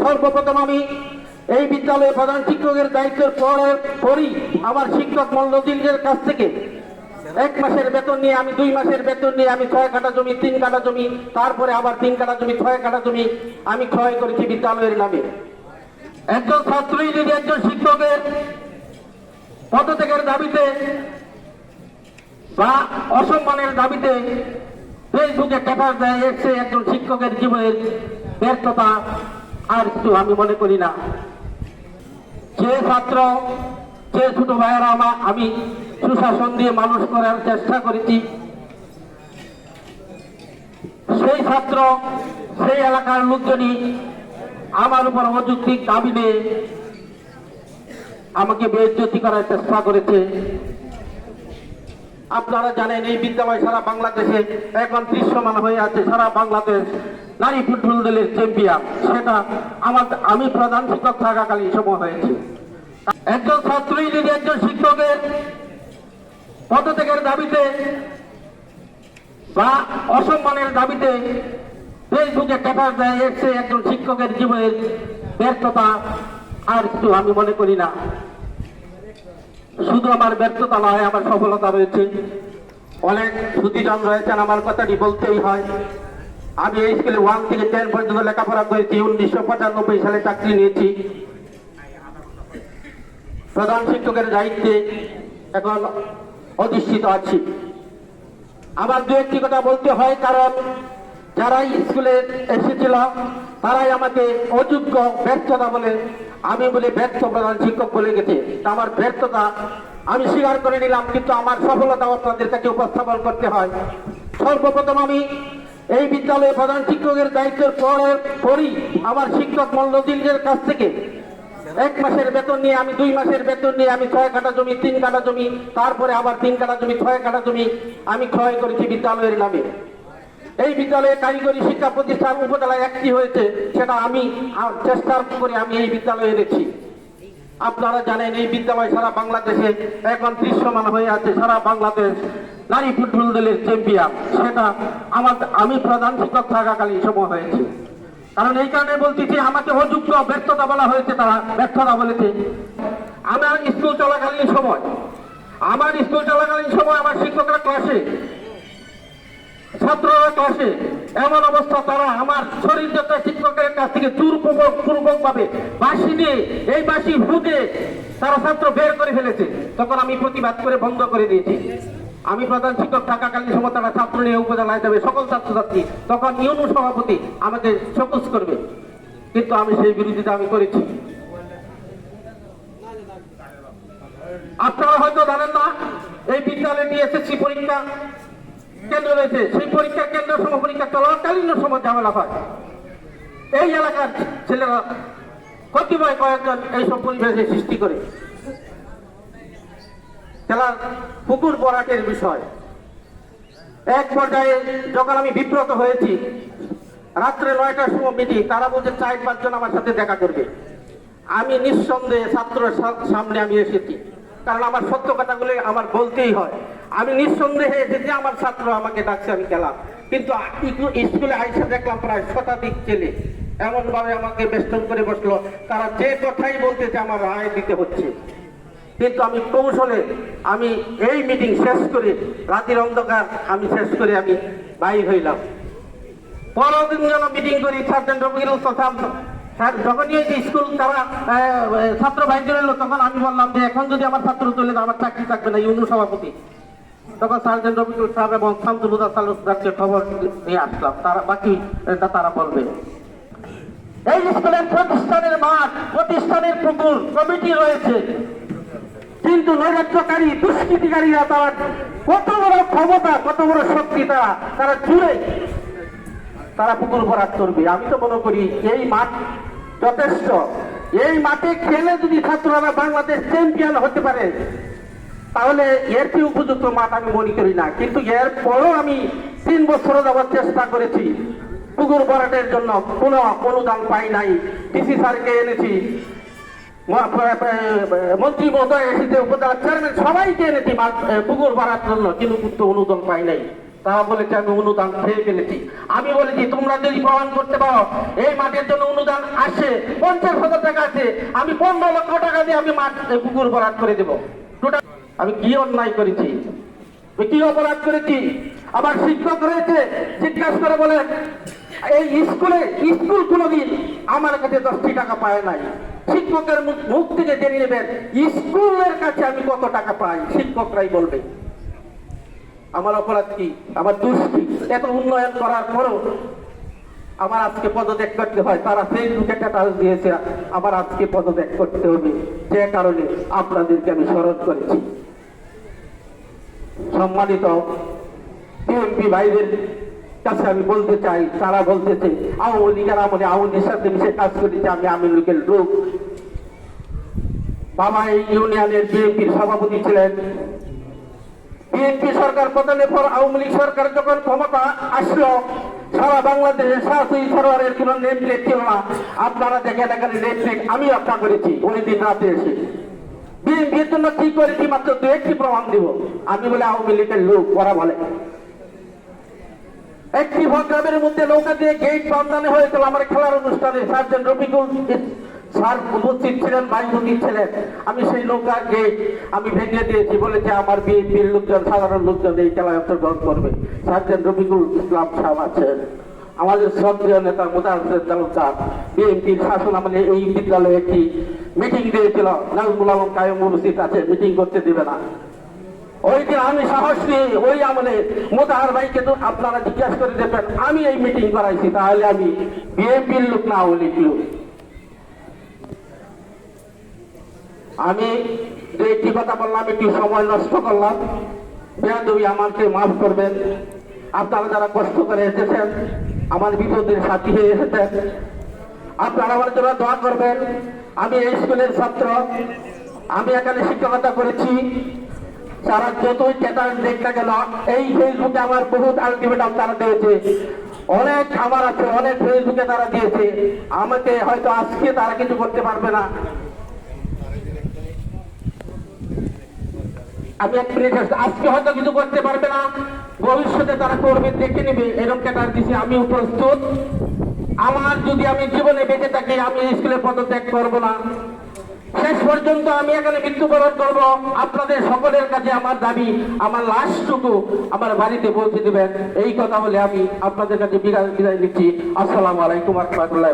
সর্বপ্রথম আমি এই বিদ্যালয়ে প্রধান শিক্ষকের দায়িত্বের পরে পরই আমার শিক্ষক মল্লদিনের কাছ থেকে। এক মাসের বেতন নিয়ে আমি, দুই মাসের বেতন নিয়ে আমি ছয় কাটা জমি, তিন কাটা জমি, তারপরে আবার তিন কাটা জমি, ছয় কাটা জমি আমি ক্রয় করেছি বিদ্যালয়ের নামে। একজন ছাত্রই যদি একজন শিক্ষকের পদত্যাগের দাবিতে বা অসম্মানের দাবিতে ফেসবুকে টেপার দেয় একজন শিক্ষকের জীবনের ব্যর্থতা আর একটু আমি মনে করি না। যে ছাত্র, যে ছোট ভাইয়েরা আমা- আমি সুশাসন দিয়ে মানুষ করার চেষ্টা করেছি, সেই ছাত্র, সেই এলাকার লোকজনই আমার উপর অযৌক্তিক দাবি নিয়ে আমাকে বেজ্জতি করার চেষ্টা করেছে। আপনারা জানেন, এই বিদ্যালয় সারা বাংলাদেশে এখন দৃশ্যমান হয়ে আছে, সারা বাংলাদেশ নারী ফুটবল দলের চ্যাম্পিয়ন সেটা আমার, আমি প্রধান শিক্ষক থাকাকালীন সময় হয়েছে। একজন ছাত্রই যদি একজন শিক্ষকের পদত্যাগের দাবিতে বা অসম্মানের দাবিতে ফেসবুকে টেপার দেয় এসে একজন শিক্ষকের জীবনের ব্যর্থতা আর একটু আমি মনে করি না। শুধু আমার ব্যর্থতা নয়, আমার সফলতা রয়েছে। অনেক সুদীজন রয়েছেন, আমার কথাটি বলতেই হয়। আমি এই স্কুলে ওয়ান থেকে টেন পর্যন্ত লেখাপড়া করেছি, উনিশশো পঁচানব্বই সালে চাকরি নিয়েছি। প্রধান শিক্ষকের দায়িত্বে এখন অধিষ্ঠিত আছি। আমার দু একটি কথা বলতে হয়, কারণ যারা স্কুলে এসেছিল, তারাই আমাকে অযোগ্য, ব্যর্থতা বলে আমি বলে ব্যর্থ প্রধান শিক্ষক বলে গেছে। আমার ব্যর্থতা আমি স্বীকার করে নিলাম, কিন্তু আমার সফলতা আপনাদের কাছে উপস্থাপন করতে হয়। সর্বপ্রথম আমি এই বিদ্যালয়ে প্রধান শিক্ষকের দায়িত্বের পরে পরই আমার শিক্ষক মল্লদিনের কাছ থেকে এক মাসের বেতন নিয়ে আমি দুই মাসের বেতন নিয়ে আমি ছয় কাটা জমি, তিন কাটা জমি, তারপরে আবার তিন কাটা জমি, ছয় কাটা জমি আমি ক্রয় করেছি বিদ্যালয়ের নামে। এই বিদ্যালয়ে কারিগরি শিক্ষা প্রতিষ্ঠান উপজেলায় একটি হয়েছে, সেটা আমি চেষ্টা করে আমি এই বিদ্যালয়ে এনেছি। আপনারা জানেন, এই বিদ্যালয় সারা বাংলাদেশে এখন দৃশ্যমান হয়ে আছে। সারা বাংলাদেশ নারী ফুটবল দলের চ্যাম্পিয়ন সেটা আমার, আমি প্রধান শিক্ষক থাকাকালীন সময় হয়েছে। কারণ এই কারণে বলতেছি আমাকে অযোগ্য ব্যর্থতা বলা হয়েছে, তারা ব্যর্থতা বলেছে। আমার স্কুল চলাকালীন সময়, আমার স্কুল চলাকালীন সময় আমার শিক্ষকরা ক্লাসে এমন অবস্থা তারা আমার শরীর শিক্ষকের কাছ থেকে ভাবে বাসি নিয়ে, এই বাসি ফুটে তারা ছাত্র বের করে ফেলেছে। তখন আমি প্রতিবাদ করে বন্ধ করে দিয়েছি। আমি প্রধান শিক্ষক থাকাকালীন সময় তারা ছাত্র নিয়ে উপজেলায় যাবে, সকল ছাত্রছাত্রী, তখন ইউনু সভাপতি আমাকে সকুজ করবে। কিন্তু আমি সেই বিরোধিতা আমি করেছি। আপনারা হয়তো জানেন না, এই বিদ্যালয়ে নিয়ে এসেছি পরীক্ষা কেন্দ্র রয়েছে, সেই পরীক্ষা কেন্দ্র সময় পরীক্ষা চলাকালীন সময় ঝামেলা হয়। এই এলাকার ছেলেরা কতিপয় কয়েকজন এইসব পরিবেশে সৃষ্টি করে। খেলার পুকুর বরাটের বিষয়। এক পর্যায়ে যখন আমি বিব্রত হয়েছি, রাত্রে নয়টার সময় মিটিং, তারা বলছে, চার পাঁচজন আমার সাথে দেখা করবে। আমি নিঃসন্দেহে ছাত্র সামনে আমি এসেছি। কারণ আমার সত্য কথাগুলো আমার বলতেই হয়। আমি নিঃসন্দেহে যে আমার ছাত্র আমাকে ডাকছে, আমি গেলাম। কিন্তু স্কুলে আইসা দেখলাম প্রায় শতাধিক ছেলে। এমন ভাবে আমাকে বেষ্টন করে বসল, তারা যে কথাই বলতেছে আমার রায় দিতে হচ্ছে। কিন্তু আমি কৌশলে, আমি এই মিটিং শেষ করে, রাতের অন্ধকার, আমি শেষ করে আমি বাইর হইলাম। পনেরো দিন যেন মিটিং করি, সার্জেন্ট স্যার, যখনই যে স্কুল তারা ছাত্র ভাইদের এলো তখন আমি বললাম যে, এখন যদি আমার ছাত্র চলে আমার চাকরি থাকবে না ইউনু সভাপতি। তখন সার্জেন্ট এবং শামসুল হুদা খবর নিয়ে আসলাম। তারা বাকি তারা বলবে। এই স্কুলের প্রতিষ্ঠানের মাঠ, প্রতিষ্ঠানের পুকুর, কমিটি রয়েছে। কিন্তু নৈরাজ্যকারী, দুষ্কৃতিকারীরা তারা কত বড় ক্ষমতা, কত বড় শক্তি তারা তারা জুড়ে। তারা পুকুর ভরাট করবে। আমি তো মনে করি এই মাঠ যথেষ্ট। এই মাঠে খেলে যদি ছাত্ররা বাংলাদেশ চ্যাম্পিয়ন হতে পারে তাহলে এর কি উপযুক্ত মাঠ আমি মনে করি না, কিন্তু এর পরও আমি তিন বছর যাওয়ার চেষ্টা করেছি। পুকুর ভরাটের জন্য কোনো অনুদান পাই নাই। ডিসি স্যারকে এনেছি। মন্ত্রী মহোদয় এসেছে, উপজেলা চেয়ারম্যান সবাইকে এনেছি পুকুর ভরার জন্য, কিন্তু অনুদান পাই নাই। তারা বলেছে, আমি অনুদান খেয়ে ফেলেছি। আমি বলেছি, তোমরা যদি প্রমাণ করতে পারো, এই মাঠের জন্য অনুদান আসে, পঞ্চাশ হাজার টাকা আছে, আমি পনেরো লক্ষ টাকা দিয়ে আমি মাঠ পুকুর ভরাট করে দেবো। টোটাল আমি কি অন্যায় করেছি? আমি কি অপরাধ করেছি? আমার শিক্ষক রয়েছে, জিজ্ঞাসা করে বলে, এই স্কুলে, স্কুল কোনোদিন আমার কাছে দশটি টাকা পায় নাই। শিক্ষকের মুখ- থেকে জেনে নেবেন স্কুলের কাছে আমি কত টাকা পাই। শিক্ষকরাই বলবে, আমার অপরাধ কি? আমার দুষ্টি এত উন্নয়ন করার পরও আমার আজকে পদত্যাগ করতে হয়, তারা ফেসবুকে টাকা দিয়েছে, আমার আজকে পদত্যাগ করতে হবে। যে কারণে আপনাদেরকে আমি স্মরণ করেছি। সম্মানিত বিএনপি ভাইদের কাছে আমি বলতে চাই, তারা বলতেছে, আওয়ামী লীগের আমলে আওয়ামী লীগের সাথে মিশে কাজ করেছে, আমি আওয়ামী লীগের লোক। বাবা এই ইউনিয়নের বিএনপির সভাপতি ছিলেন। বিএনপি সরকার পতনের পর আওয়ামী লীগ সরকার যখন ক্ষমতা আসলো সারা বাংলাদেশে সাতই সরোয়ারের কোন নেম প্লেট ছিল না। আপনারা দেখেন এখানে নেম আমি রক্ষা করেছি, ওই দিন রাতে এসে। বিএনপির জন্য কি করেছি, মাত্র দু একটি প্রমাণ দিব। আমি বলে আওয়ামী লীগের লোক, ওরা বলে। একটি ভদ্রাবের মধ্যে নৌকা দিয়ে গেট বন্ধানো হয়েছিল আমার খেলার অনুষ্ঠানে সার্জন রফিকুল স্যার উপস্থিত ছিলেন বাইবুদ্দিন ছিলেন। আমি সেই গেট আমি ভেঙে দিয়েছি বলেছে আমার বিএনপির লোকজন, সাধারণ লোকজন এই খেলায় অংশগ্রহণ করবে। সার্জন রফিকুল ইসলাম সাহেব আছেন। আমাদের শ্রদ্ধেয় নেতা মোতার তালুকদার, বিএনপির শাসন আমলে এই বিদ্যালয়ে একটি মিটিং দিয়েছিল। নাজমুল আলম কায়ম উপস্থিত আছে, মিটিং করতে দেবে না। ওই দিন আমি সাহস নিয়ে ওই আমলে মোতাহার ভাইকে তো আপনারা জিজ্ঞাসা করে দেবেন আমি এই মিটিং করাইছি, তাহলে আমি বিএনপির লোক না হলে লোক? আমি একটি কথা বললাম, একটু সময় নষ্ট করলাম। বেয়াদবি আমাকে মাফ করবেন। আপনারা যারা কষ্ট করে এসেছেন, আমার বিপদের সাথী হয়ে এসেছেন, আপনারা আমার জন্য দোয়া করবেন। আমি এই স্কুলের ছাত্র। আমি এখানে শিক্ষকতা করেছি। তারা যতই চেতান দেখ না কেন, এই ফেসবুকে আমার বহুত আলটিমেটাম তারা দিয়েছে। অনেক আমার আছে, অনেক ফেসবুকে তারা দিয়েছে। আমাকে হয়তো আজকে তারা কিছু করতে পারবে না। আমি এক মিনিট আজকে হয়তো কিছু করতে পারবে না। ভবিষ্যতে তারা করবে, দেখে নেবে। এরকম ক্যাটার দিছে, আমিও প্রস্তুত। আমার যদি আমি জীবনে বেঁচে থাকি, আমি স্কুলে পদত্যাগ করব না। শেষ পর্যন্ত আমি এখানে মৃত্যুবরণ করব। আপনাদের সকলের কাছে আমার দাবি, আমার লাশটুকু আমার বাড়িতে পৌঁছে দেবেন। এই কথা বলে আমি আপনাদের কাছে বিদায় নিচ্ছি। আসসালামু আলাইকুম রহমতুল্লাহ